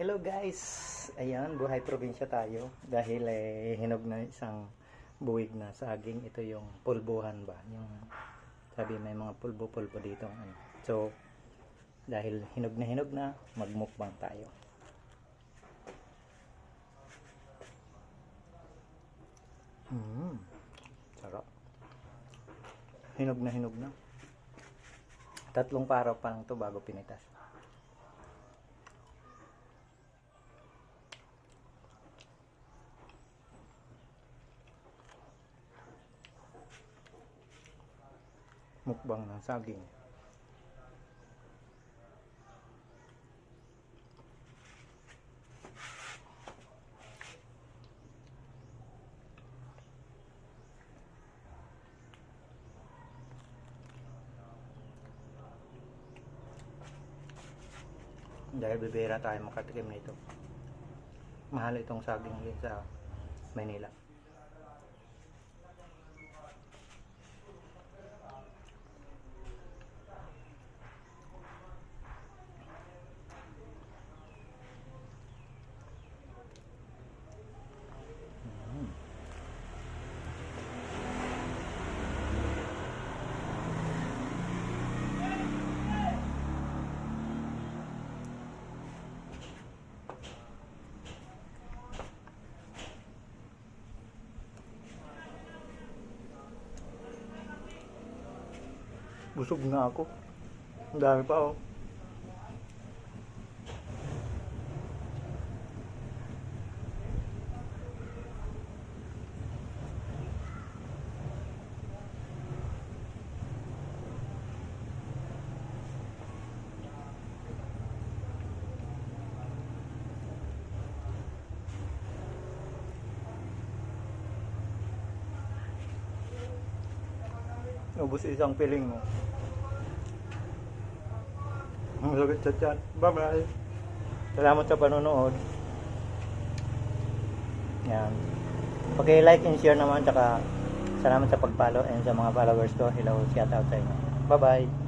Hello guys! Ayan, buhay probinsya tayo. Dahil eh, hinog na isang buwig na saging. Ito yung pulbuhan ba? Yung sabi may mga pulbo-pulbo dito. Ano. So, dahil hinog na hinog na, magmukbang tayo. Mm, sarap. Hinog na hinog na. Tatlong paraw pa lang to bago pinitas. Mukbang ng saging. Dahil bibira tayo makatikim nito. Mahal itong saging din sa Manila. Busog na ako. Ang dami pa oh. Ubus isang piling mo. Ang sagot sa chat. Bye-bye. Salamat sa panonood. Yan. Paki-like and share naman. Tsaka salamat sa pag-follow and sa mga followers ko. Hello, shout out sa inyo. Bye-bye.